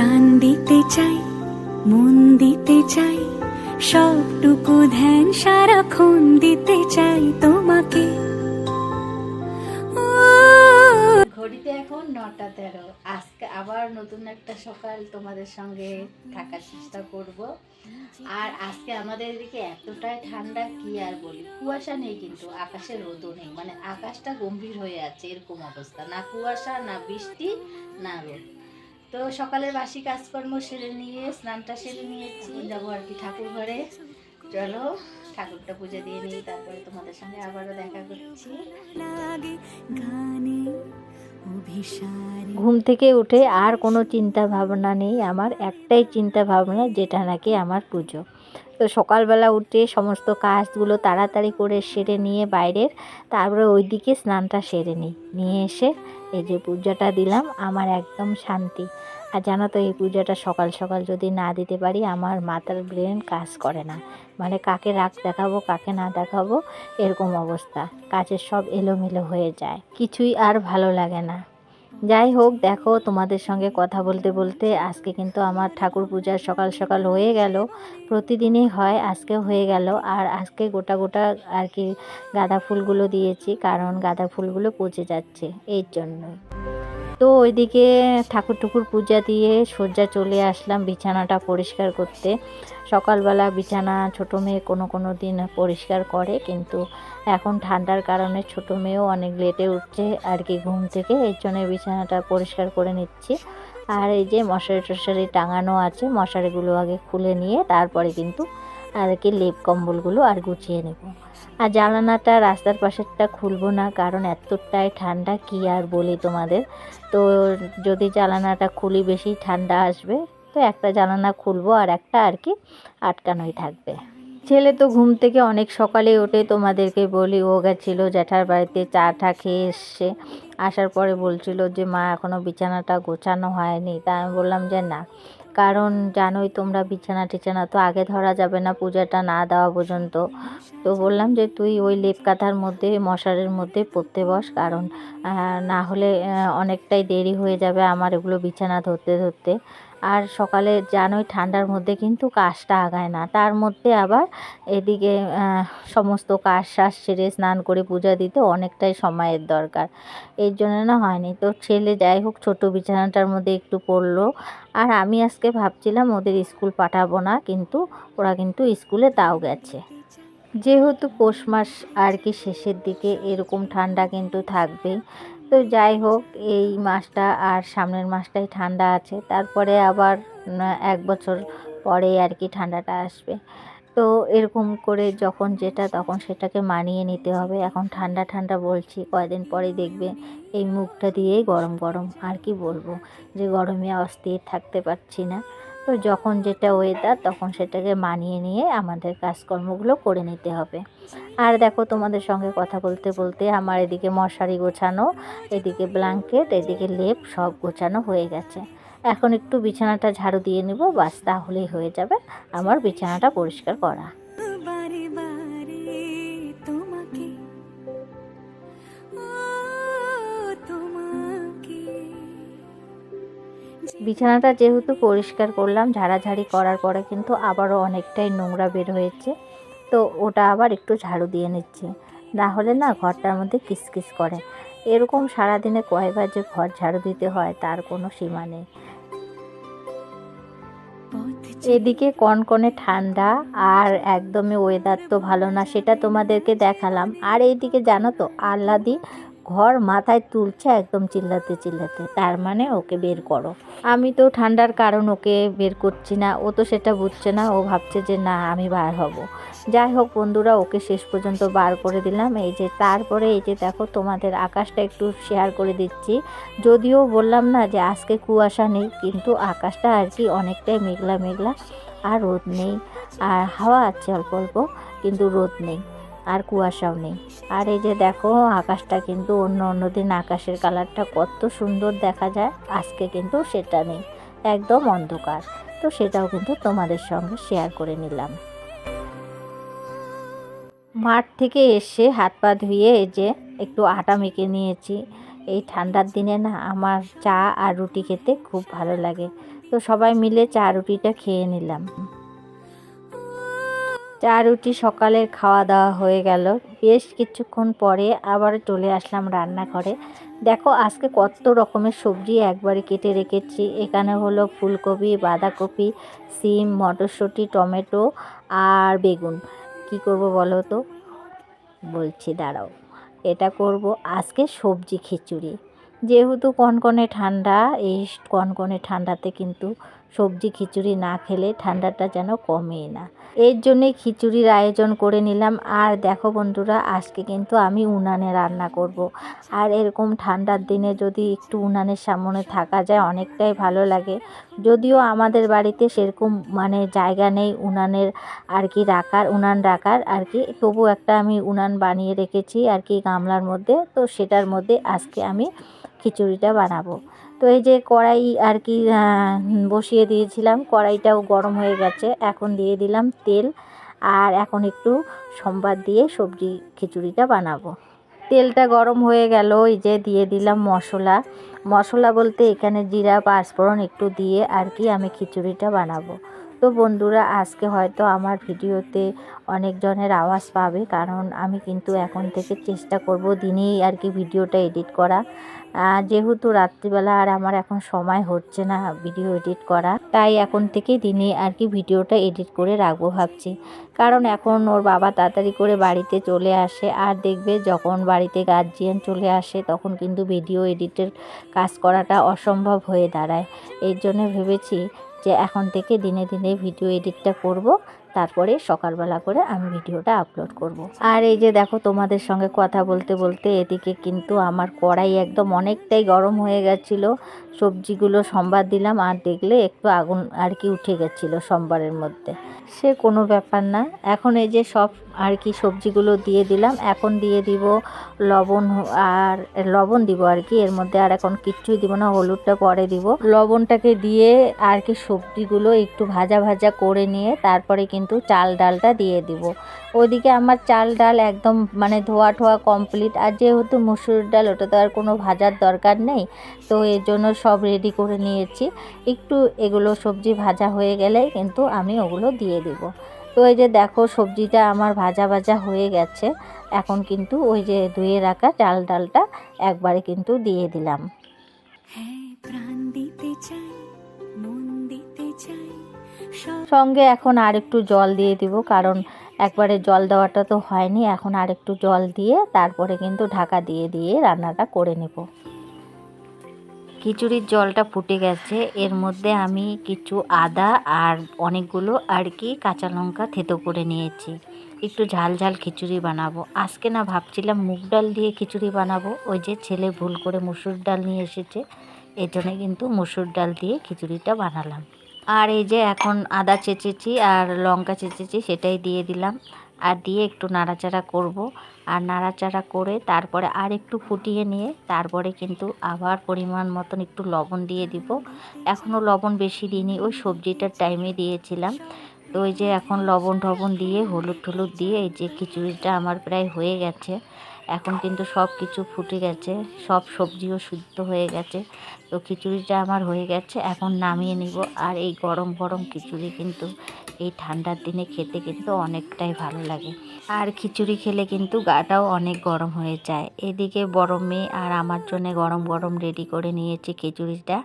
প্রাণ দিতে চাই, মন দিতে চাই, সবটুকু ধ্যান সারাক্ষণ দিতে চাই তোমাকে। ঘড়িতে এখন নটা তেরো। আজকে আবার নতুন একটা সকাল তোমাদের সঙ্গে থাকার চেষ্টা করব। আর আজকে আমাদের এদিকে এতটাই ঠান্ডা, কি আর বলি? কুয়াশা নেই কিন্তু, আকাশে রোদও নেই। মানে আকাশটা গম্ভীর হয়ে আছে, এরকম অবস্থা। না কুয়াশা, না বৃষ্টি, না রোদ। তো সকালের বাসি কাজকর্ম সেরে নিয়ে, স্নানটা সেরে নিয়েছি। যাব আর কি ঠাকুর ঘরে। চলো, ঠাকুরটা পুজো দিয়ে নিই, তারপরে তোমাদের সঙ্গে আবারও দেখা করছি। ঘুম থেকে উঠে আর কোনো চিন্তা ভাবনা নেই। আমার একটাই চিন্তা ভাবনা, যেটা নাকি আমার পুজো। তো সকালবেলা উঠে সমস্ত কাজগুলো তাড়াতাড়ি করে সেরে নিয়ে বাইরের, তারপরে ওইদিকে স্নানটা সেরে নিই। নিয়ে এসে এই যে পূজাটা দিলাম, আমার একদম শান্তি। আর জানো তো এই পূজাটা সকাল সকাল যদি না দিতে পারি, আমার মাথার ব্রেন কাজ করে না। মানে কাকে রাগ দেখাবো, কাকে না দেখাবো, এরকম অবস্থা। কাজের সব এলোমেলো হয়ে যায়। কিছুই আর ভালো লাগে না। যাই হোক দেখো, তোমাদের সঙ্গে কথা বলতে বলতে আজকে কিন্তু আমার ঠাকুর পূজা সকাল সকাল হয়ে গেল। প্রতিদিনই হয় আজকে হয়ে গেল। আর আজকে গোটা গোটা আর কি গাঁদা ফুলগুলো দিয়েছি, কারণ গাঁদা ফুলগুলো পচে যাচ্ছে, এর জন্যই। তো ওইদিকে ঠাকুর ঠুকুর পূজা দিয়ে সজ্জা চলে আসলাম বিছানাটা পরিষ্কার করতে। সকালবেলা বিছানা ছোটো মেয়ে কোনো কোনো দিন পরিষ্কার করে, কিন্তু এখন ঠান্ডার কারণে ছোটো মেয়েও অনেক লেটে উঠছে আর কি ঘুম থেকে, এর জন্য বিছানাটা পরিষ্কার করে নিচ্ছি। আর এই যে মশারি টশারি টাঙানো আছে, মশারিগুলো আগে খুলে নিয়ে তারপরে কিন্তু আর কি লেপ কম্বলগুলো আর গুছিয়ে নেব। আর জানালাটা, রাস্তার পাশেরটা খুলবো না, কারণ এতটাই ঠান্ডা, কি আর বলি তোমাদের? তো যদি জানালাটা খুলি বেশি ঠান্ডা আসবে, তো একটা জানালা খুলবো আর একটা আর কি আটকানোই থাকবে। ছেলে তো ঘুম থেকে অনেক সকালে ওঠে তোমাদেরকে বলি, ও গেছিল জ্যাঠার বাড়িতে, চা টা খেয়ে এসছে। আসার পরে বলছিল যে, মা এখনও বিছানাটা গোছানো হয়নি। তা আমি বললাম যে, না। কারণ জানোই তোমরা বিছানা টিছানা তো আগে ধরা যাবে না, পূজাটা না দেওয়া পর্যন্ত। তো বললাম যে, তুই ওই লেপ কাঁথার মধ্যে, মশারির মধ্যে পড়তে বস, কারণ না হলে অনেকটাই দেরি হয়ে যাবে আমার এগুলো বিছানা ধরতে ধরতে। আর সকালে জানোই ঠান্ডার মধ্যে কিন্তু কাশটা আগায় না। তার মধ্যে আবার এদিকে সমস্ত কাজ শাস সেরে স্নান করে পূজা দিতে অনেকটাই সময়ের দরকার। এর জন্য না হয়নি। তো ছেলে যাই হোক, ছোটো বিছানাটার মধ্যে একটু পড়ল। আর আমি আজকে ভাবছিলাম ওদের স্কুল পাঠাবো না, কিন্তু ওরা কিন্তু স্কুলে তাও গেছে। যেহেতু পৌষ মাস আর কি শেষের দিকে এরকম ঠান্ডা কিন্তু থাকবেই। তো যাই হোক, এই মাসটা আর সামনের মাসটাই ঠান্ডা আছে। তারপরে আবার এক বছর পরে আর কি ঠান্ডাটা আসবে। তো এরকম করে যখন যেটা তখন সেটাকে মানিয়ে নিতে হবে। এখন ঠান্ডা ঠান্ডা বলছি, কয়দিন পরে দেখবে এই মুখটা দিয়েই গরম গরম। আর কি বলব, যে গরমে অস্থির থাকতে পারছি না। তো যখন যেটা ওয়েদার তখন সেটাকে মানিয়ে নিয়ে আমাদের কাজকর্মগুলো করে নিতে হবে। আর দেখো তোমাদের সঙ্গে কথা বলতে বলতে আমার এদিকে মশারি গোছানো, এদিকে ব্ল্যাঙ্কেট এদিকে লেপ সব গোছানো হয়ে গেছে। এখন একটু বিছানাটা ঝাড়ু দিয়ে নিব, বাস তাহলেই হয়ে যাবে। আমার বিছানাটা পরিষ্কার করা। বিছানাটা যেহেতু পরিষ্কার করলাম, ঝাড়াঝাড়ি করার পরে কিন্তু আবারও অনেকটাই নোংরা বের হয়েছে। তো ওটা আবার একটু ঝাড়ু দিয়ে নিচ্ছি। না হলে না ঘরটার মধ্যে কিসকিস করে। এরকম সারাদিনে কয়বার যে ঘর ঝাড়ু দিতে হয়, তার কোনো সীমা নেই। এদিকে কনকনে ঠান্ডা আর একদমই ওয়েদার তো ভালো না, সেটা তোমাদেরকে দেখালাম। আর এইদিকে জানো তো আহ্লাদি ঘর মাথায় তুলছে একদম চিল্লাতে চিল্লাতে, তার মানে ওকে বের করো। আমি তো ঠান্ডার কারণ ওকে বের করছি না, ও তো সেটা বুঝছে না, ও ভাবছে যে না, আমি বার হব। যাই হোক বন্ধুরা, ওকে শেষ পর্যন্ত বার করে দিলাম। এই যে তারপরে এই যে দেখো তোমাদের আকাশটা একটু শেয়ার করে দিচ্ছি। যদিও বললাম না যে আজকে কুয়াশা নেই, কিন্তু আকাশটা আর কি অনেকটাই মেঘলা মেঘলা, আর রোদ নেই। আর হাওয়া আছে অল্প অল্প, কিন্তু রোদ নেই। আর কুয়াশাও নেই। আর এই যে দেখো, আকাশটা কিন্তু অন্য অন্য দিন আকাশের কালারটা কত সুন্দর দেখা যায়। আজকে কিন্তু সেটা নেই, একদম অন্ধকার। তো সেটাও কিন্তু তোমাদের সঙ্গে শেয়ার করে নিলাম। মাঠ থেকে এসে হাত পা ধুয়ে এই যে একটু আটা মেখে নিয়েছি। এই ঠান্ডার দিনে না আমার চা আর রুটি খেতে খুব ভালো লাগে। তো সবাই মিলে চা রুটিটা খেয়ে নিলাম। চা রুটি সকালের খাওয়া দাওয়া হয়ে গেল। বেশ কিছুক্ষণ পরে আবার চলে আসলাম রান্নাঘরে। দেখো, আজকে কত রকমের সবজি একবারে কেটে রেখেছি। এখানে হলো ফুলকপি, বাঁধাকপি, সিম, মটরশুঁটি, টমেটো আর বেগুন। কি করব বলো তো? বলছি, দাঁড়াও। এটা করব আজকে সবজি খিচুড়ি। যেহেতু কনকনে ঠান্ডা, এই কনকনে ঠান্ডাতে কিন্তু সবজি খিচুড়ি না খেলে ঠান্ডাটা যেন কমেই না। এর জন্যে খিচুড়ির আয়োজন করে নিলাম। আর দেখো বন্ধুরা, আজকে কিন্তু আমি উনানে রান্না করব। আর এরকম ঠান্ডার দিনে যদি একটু উনানের সামনে থাকা যায়, অনেকটাই ভালো লাগে। যদিও আমাদের বাড়িতে সেরকম মানে জায়গা নেই উনানের আর কি রাখার, উনান রাখার আর কি। তবু একটা আমি উনান বানিয়ে রেখেছি আর কি গামলার মধ্যে। তো সেটার মধ্যে আজকে আমি খিচুড়িটা বানাবো। তো এই যে কড়াই আর কি বসিয়ে দিয়েছিলাম। কড়াইটাও গরম হয়ে গেছে। এখন দিয়ে দিলাম তেল আর এখন একটু সম্বাদ দিয়ে সবজি খিচুড়িটা বানাবো। তেলটা গরম হয়ে গেল। এই যে দিয়ে দিলাম মশলা। মশলা বলতে এখানে জিরা, পাঁচফোড়ন একটু দিয়ে আর কি আমি খিচুড়িটা বানাবো। তো বন্ধুরা, আজকে হয়তো আমার ভিডিওতে অনেকজনের আওয়াজ পাবে, কারণ আমি কিন্তু এখন থেকে চেষ্টা করব দিনেই আর কি ভিডিওটা এডিট করা। যেহেতু রাত্রিবেলা আর আমার এখন সময় হচ্ছে না ভিডিও এডিট করা, তাই এখন থেকে দিনে আর কি ভিডিওটা এডিট করে রাখব ভাবছি। কারণ এখন ওর বাবা তাড়াতাড়ি করে বাড়িতে চলে আসে, আর দেখবে যখন বাড়িতে গার্জিয়ান চলে আসে, তখন কিন্তু ভিডিও এডিটের কাজ করাটা অসম্ভব হয়ে দাঁড়ায়। এর জন্য ভেবেছি যে এখন থেকে দিনে দিনে ভিডিও এডিটটা করব। তারপরে সকালবেলা করে আমি ভিডিওটা আপলোড করব। আর এই যে দেখো তোমাদের সঙ্গে কথা বলতে বলতে এদিকে কিন্তু আমার কড়াই একদম অনেকটাই গরম হয়ে গেছিল। সবজিগুলো সম্বার দিলাম আর দেখলে একটু আগুন আর কি উঠে গেছিল সম্বারের মধ্যে। সে কোনো ব্যাপার না। এখন এই যে সব আর কি সবজিগুলো দিয়ে দিলাম। এখন দিয়ে দিব লবণ আর লবণ দিব আর কি। এর মধ্যে আর এখন কিচ্ছুই দিব না, হলুদটা পরে দিব। লবণটাকে দিয়ে আর কি সবজিগুলো একটু ভাজা ভাজা করে নিয়ে তারপরে কিন্তু চাল ডালটা দিয়ে দিব। ওইদিকে আমার চাল ডাল একদম মানে ধোয়া ঠোয়া কমপ্লিট আর যেহেতু মুসুর ডাল, ওটা তো আর কোনো ভাজার দরকার নেই। তো এর জন্য সব রেডি করে নিয়েছি। একটু এগুলো সবজি ভাজা হয়ে গেলে কিন্তু আমি ওগুলো দিয়ে দিব। তো এই যে দেখো সবজিটা আমার ভাজা ভাজা হয়ে গেছে। এখন কিন্তু ওই যে ধুয়ে রাখা চাল ডালটা একবারে কিন্তু দিয়ে দিলাম। সঙ্গে এখন আর একটু জল দিয়ে দিব, কারণ একবারে জল দেওয়াটা তো হয়নি। এখন আর একটু জল দিয়ে তারপরে কিন্তু ঢাকা দিয়ে দিয়ে রান্নাটা করে নেব। খিচুড়ির জলটা ফুটে গেছে। এর মধ্যে আমি কিছু আদা আর অনেকগুলো আর কি কাঁচা লঙ্কা থেতো করে নিয়েছি। একটু ঝাল ঝাল খিচুড়ি বানাবো। আজকে না ভাবছিলাম মুগ ডাল দিয়ে খিচুড়ি বানাবো। ওই যে ছেলে ভুল করে মুসুর ডাল নিয়ে এসেছে। এই জন্য কিন্তু মুসুর ডাল দিয়ে খিচুড়িটা বানালাম। আর এই যে এখন আদা চেঁচেছি আর লঙ্কা চেঁচেছি সেটাই দিয়ে দিলাম। আর দিয়ে একটু নাড়াচাড়া করব। আর নাড়াচাড়া করে তারপরে আর একটু ফুটিয়ে নিয়ে তারপরে কিন্তু আবার পরিমাণ মতন একটু লবণ দিয়ে দিব। এখনও লবণ বেশি দিইনি, ওই সবজিটার টাইমে দিয়েছিলাম। তো ওই যে এখন লবণ টবণ দিয়ে হলুদ টলুদ দিয়ে এই যে খিচুড়িটা আমার প্রায় হয়ে গেছে। এখন কিন্তু সব কিছু ফুটে গেছে, সব সবজিও সিদ্ধ হয়ে গেছে। তো খিচুড়িটা আমার হয়ে গেছে, এখন নামিয়ে নিব। আর এই গরম গরম খিচুড়ি কিন্তু এই ঠান্ডার দিনে খেতে কিন্তু অনেকটাই ভালো লাগে। আর খিচুড়ি খেলে কিন্তু গাটাও অনেক গরম হয়ে যায়। এদিকে বড় মেয়ে আর আমার জন্য গরম গরম রেডি করে নিয়েছি খিচুড়িটা।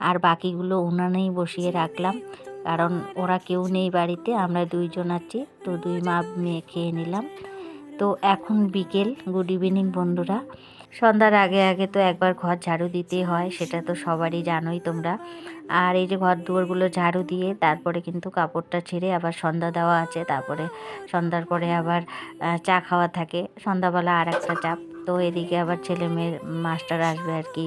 আর বাকিগুলো উনানেই বসিয়ে রাখলাম। কারণ ওরা কেউ নেই বাড়িতে, আমরা দুইজন আছি। তো দুই মা মেয়ে খেয়ে নিলাম। তো এখন বিকেল। গুড ইভিনিং বন্ধুরা। সন্ধ্যার আগে আগে তো একবার ঘর ঝাড়ু দিতে হয়, সেটা তো সবারই জানোই তোমরা। আর এই যে ঘর দুয়ারগুলো ঝাড়ু দিয়ে, তারপরে কিন্তু কাপড়টা ছেড়ে আবার সন্ধ্যা দেওয়া আছে, তারপরে সন্ধ্যার পরে আবার চা খাওয়া থাকে। সন্ধ্যাবেলা আর একটা চাপ, তো এদিকে আবার ছেলে মেয়ের মাস্টার আসবে আর কি।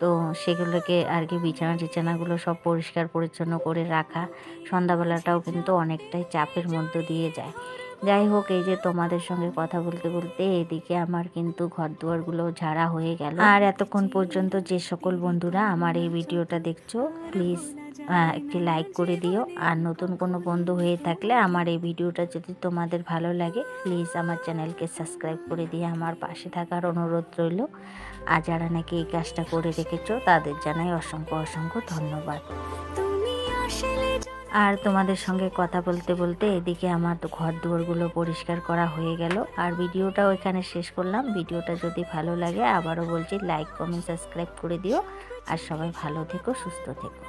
তো সেগুলোকে আর কি বিছানা টিছানাগুলো সব পরিষ্কার পরিচ্ছন্ন করে রাখা। সন্ধ্যাবেলাটাও কিন্তু অনেকটাই চাপের মধ্য দিয়ে যায়। যাই হোক, এই যে তোমাদের সঙ্গে কথা বলতে বলতে এদিকে আমার কিন্তু ঘর দুয়ারগুলো ঝাড়া হয়ে গেল। আর এতক্ষণ পর্যন্ত যে সকল বন্ধুরা আমার এই ভিডিওটা দেখছ প্লিজ একটি লাইক করে দিও। আর নতুন কোনো বন্ধু হয়ে থাকলে আমার এই ভিডিওটা যদি তোমাদের ভালো লাগে প্লিজ আমার চ্যানেলকে সাবস্ক্রাইব করে দিয়ে আমার পাশে থাকার অনুরোধ রইল। আর যারা নাকি এই কাজটা করে রেখেছো, তাদের জানাই অসংখ্য অসংখ্য ধন্যবাদ। আর তোমাদের সঙ্গে কথা বলতে বলতে এদিকে আমার তো ঘর দুয়ারগুলো পরিষ্কার করা হয়ে গেল। আর ভিডিওটাও এখানে শেষ করলাম। ভিডিওটা যদি ভালো লাগে আবারও বলছি লাইক কমেন্ট সাবস্ক্রাইব করে দিও। আর সবাই ভালো থেকো, সুস্থ থেকো।